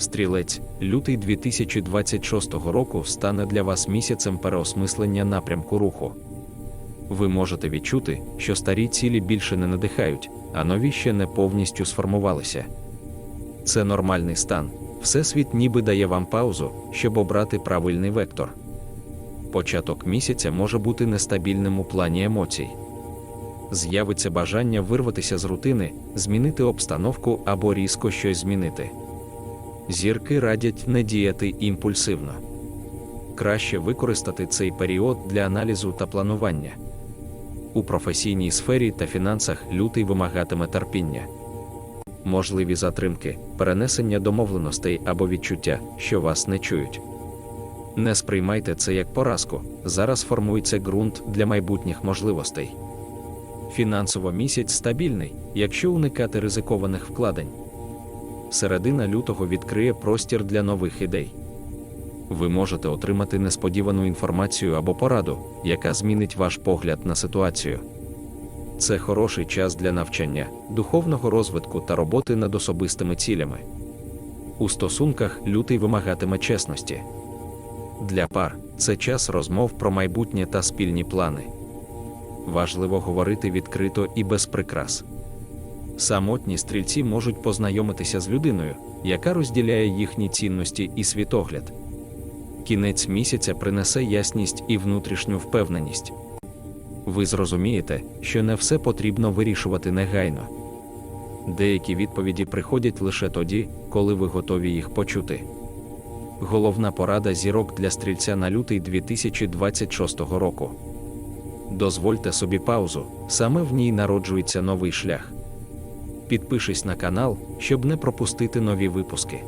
Стрілець, лютий 2026 року стане для вас місяцем переосмислення напрямку руху. Ви можете відчути, що старі цілі більше не надихають, а нові ще не повністю сформувалися. Це нормальний стан. Всесвіт ніби дає вам паузу, щоб обрати правильний вектор. Початок місяця може бути нестабільним у плані емоцій. З'явиться бажання вирватися з рутини, змінити обстановку або різко щось змінити. Зірки радять не діяти імпульсивно. Краще використати цей період для аналізу та планування. У професійній сфері та фінансах лютий вимагатиме терпіння. Можливі затримки, перенесення домовленостей або відчуття, що вас не чують. Не сприймайте це як поразку. Зараз формується ґрунт для майбутніх можливостей. Фінансово місяць стабільний, якщо уникати ризикованих вкладень. Середина лютого відкриє простір для нових ідей. Ви можете отримати несподівану інформацію або пораду, яка змінить ваш погляд на ситуацію. Це хороший час для навчання, духовного розвитку та роботи над особистими цілями. У стосунках лютий вимагатиме чесності. Для пар це час розмов про майбутнє та спільні плани. Важливо говорити відкрито і без прикрас. Самотні стрільці можуть познайомитися з людиною, яка розділяє їхні цінності і світогляд. Кінець місяця принесе ясність і внутрішню впевненість. Ви зрозумієте, що не все потрібно вирішувати негайно. Деякі відповіді приходять лише тоді, коли ви готові їх почути. Головна порада зірок для стрільця на лютий 2026 року. Дозвольте собі паузу, саме в ній народжується новий шлях. Підпишись на канал, щоб не пропустити нові випуски.